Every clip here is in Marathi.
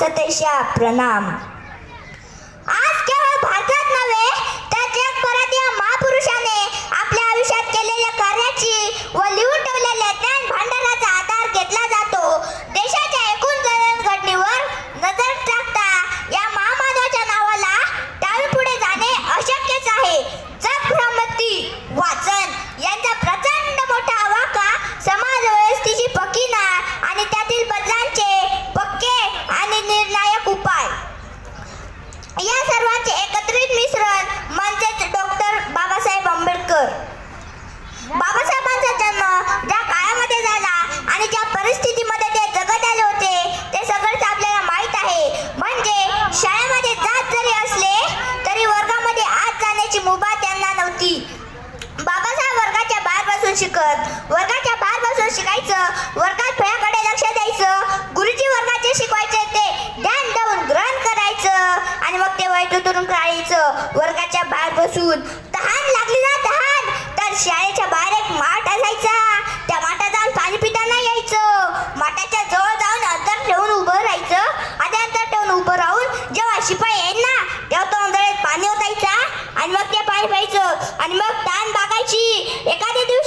तशा प्रणाम शिकत वर्गाच्या बाहेर बसून शिकायचं वर्गात फळ्याकडे लक्ष द्यायचं गुरुजी वर्गाचे शिकवायचे ते ध्यान देऊन ग्रहण करायचं आणि मग ते वाईट उतरून काढायचं वर्गाच्या बाहेर बसून तहान लागली ना तहान तर शाळेच्या बाहेर एक माठ असायचा त्या माठात जाऊन पाणी पिताना यायचं माठाच्या जवळ जाऊन अंतर ठेवून उभं राहायचं आधी अंतर ठेवून उभं राहून जेव्हा शिपाई येईल ना तेव्हा तो अंधळेत पाणी ओतायचा आणि मग ते पाणी प्यायचं आणि मग तान बागायची एखाद्या दिवशी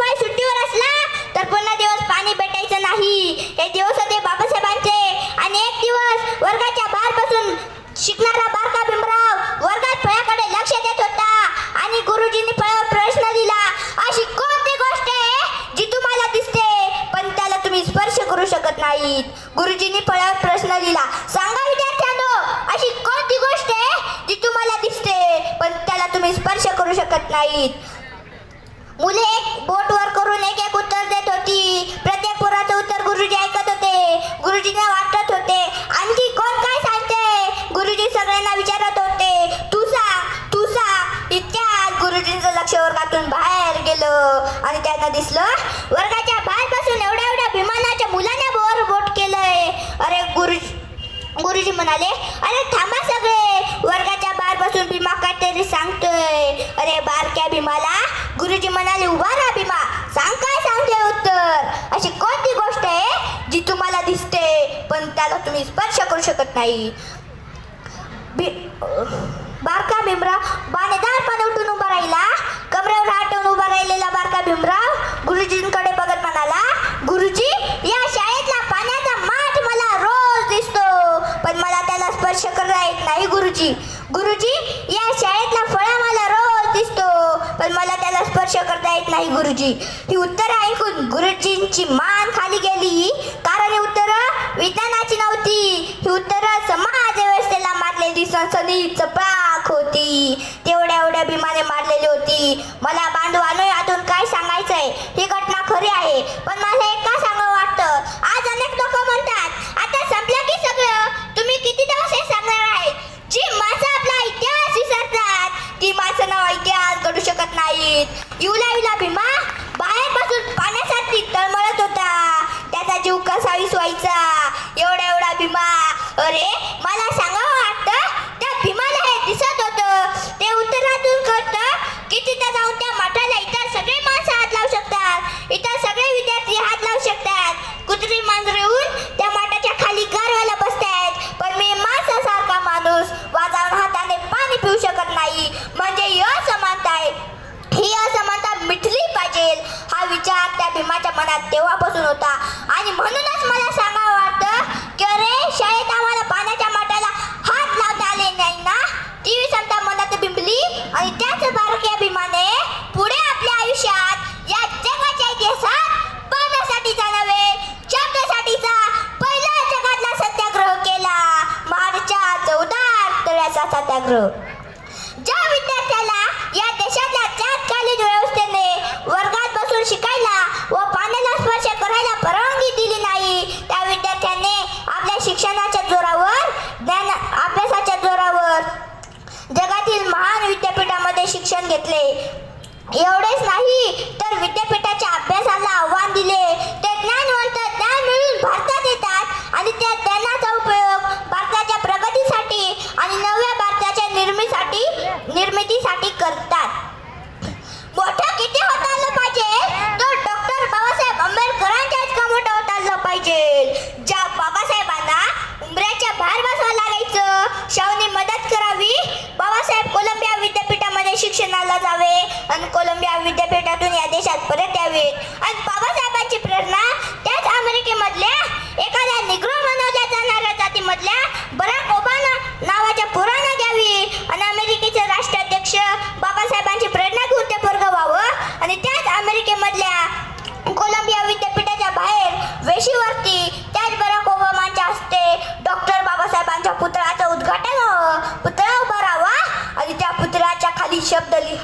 शिपाई सुट्टीवर असला तर पूर्ण दिवस पाणी भेटायचं नाही हे दिवस होते बाबासाहेबांचे आणि एक दिवस वर्गाच्या बाहेर बसून शिकणारा बारका भीमराव वर्गात फळाकडे लक्ष देत होता आणि गुरुजींनी फळावर प्रश्न दिला अशी कोणती गोष्ट आहे जी तुम्हाला दिसते पण त्याला तुम्ही स्पर्श करू शकत नाहीत गुरुजींनी फळावर प्रश्न दिला सांगा विद्यार्थ्यांनो अशी कोणती गोष्ट आहे जी तुम्हाला दिसते पण त्याला तुम्ही स्पर्श करू शकत नाहीत मुले घरून बाहेर गेलो आणि त्यांना दिसलं वर्गाच्या बाहेर पासून एवढ्या एवढ्या विमानाच्या मुलाने बोर बोट केलंय अरे गुरुजी गुरुजी म्हणाले अरे थांबा सगळे वर्गाच्या बाहेर पासून भीमा काहीतरी सांगतोय अरे बारक्या भीमाला गुरुजी म्हणाले उभा राहा भीमा सांग काय सांगते उत्तर अशी कोणती गोष्ट आहे जी तुम्हाला दिसते पण त्याला तुम्ही स्पर्श करू शकत नाही बारका भीमरा बाणेदारपणे उठून उभा राहिला कोपऱ्यावर आठवून उभा राहिलेला बारका भीमराव गुरुजींकडे बघत म्हणाला गुरुजी या शाळेतला पाण्याचा माठ मला रोज दिसतो पण मला त्याला स्पर्श करता येत नाही गुरुजी गुरुजी या शाळेतला फळा मला रोज दिसतो पण मला त्याला स्पर्श करता येत नाही गुरुजी ही उत्तर ऐकून गुरुजींची मान खाली गेली कारण ही उत्तर विज्ञानाची नव्हती ही उत्तर समाज व्यवस्थेला मारलेली सनसनी चपा होती तेवढ्या एवढ्या भीमाने मारलेली होती मला बांधवानो यातून काय सांगायचंय ही घटना खरी आहे पण माझ्या मनात तेव्हापासून होता आणि म्हणूनच मला सांग एवढेच नाही जावे आणि कोलंबिया विद्यापीठातून या देशात परत यावे आणि Babasaheb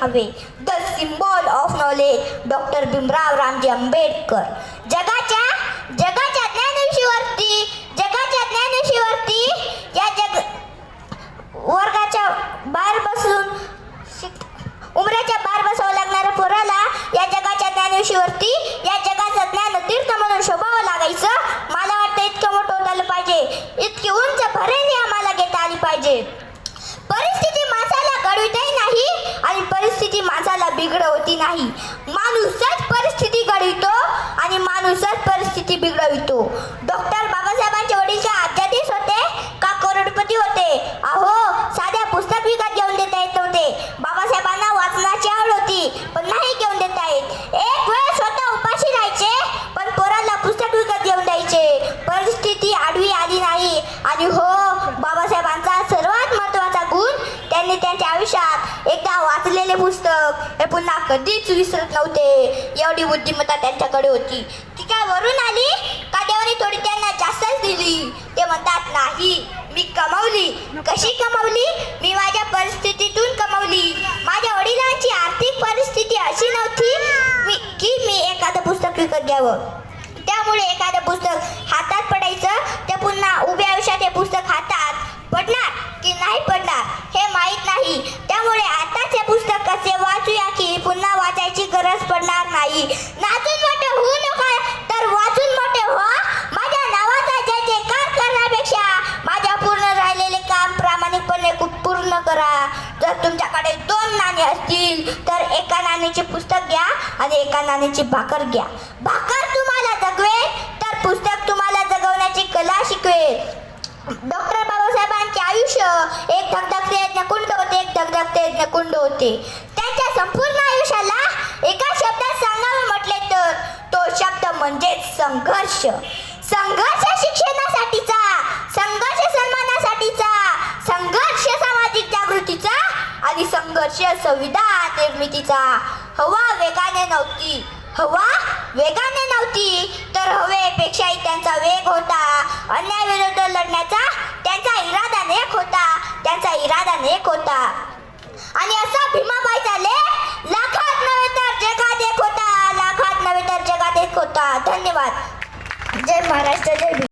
way, the symbol of knowledge, Dr. Bhimrao Ramji Ambedkar. नाही माणूसच परिस्थिती घडवितो आणि माणूसच परिस्थिती बिघडवितो डॉक्टर बाबासाहेबांचे वडील अध्यादेश होते का करोडपती होते अहो साध्या पुस्तक विकत घेऊन देता येत होते बाबासाहेबांना वाचनाची आवड होती पण नाही घेऊन देता येत एक वेळ स्वतः उपाशी राहायचे पण पोरांना पुस्तक विकत घेऊन द्यायचे परिस्थिती आडवी आली नाही आणि हो बाबासाहेबांचा सर्वात महत्वाचा गुण त्यांनी त्यांच्या आयुष्यात एकदा वाचलेले पुस्तक हे पुन्हा कधीच विसरत नव्हते एवढी बुद्धिमत्ता त्यांच्याकडे होती ती काय वरून आली का देवानी थोडी त्यांना जास्तच दिली ते म्हणतात नाही मी कमावली कशी कमावली मी माझ्या परिस्थितीतून कमावली माझ्या वडिलांची आर्थिक परिस्थिती अशी नव्हती की मी एखादं पुस्तक विकत घ्यावं त्यामुळे एखादं पुस्तक हातात पडायचं ते पुन्हा उभ्या आयुष्यात हे पुस्तक हातात पडणार माहीत नाही त्यामुळे आताच हे पुस्तक कसे वाचूया की पुन्हा वाचायची गरज पडणार नाही नाचून मोठे होऊ नका तर वाचून मोठे हो माझ्या नावाचा जे जे काम करण्यापेक्षा माझ्या पूर्ण राहिलेले काम प्रामाणिकपणे पूर्ण करा जर तुमच्याकडे दोन नाणे असतील तर एका नाण्याचे पुस्तक घ्या आणि एका नाण्याची भाकर घ्या भाकर तुम्हाला जगवेल तर पुस्तक तुम्हाला जगवण्याची कला शिकवेल डॉक्टर एक धगधगते यज्ञकुंड होते एक धगधगते यज्ञकुंड होते त्याच्या संपूर्ण आयुष्याला एका शब्दात सांगावे म्हटले तर तो शब्द म्हणजे संघर्ष संघर्ष शिक्षणासाठीचा संघर्ष सन्मानासाठीचा संघर्ष सामाजिक जागृतीचा आणि संघर्ष संविधान निर्मितीचा हवा वेगाने नव्हती हवा वेगाने नव्हती तर हवेपेक्षाही त्यांचा वेग होता अन्यायाविरुद्ध लढण्याचा होता आणि असा भीमाबाई झाले लाखात नव्हे तर जगात एक होता लाखात नव्हे तर जगात एक होता धन्यवाद जय महाराष्ट्र जय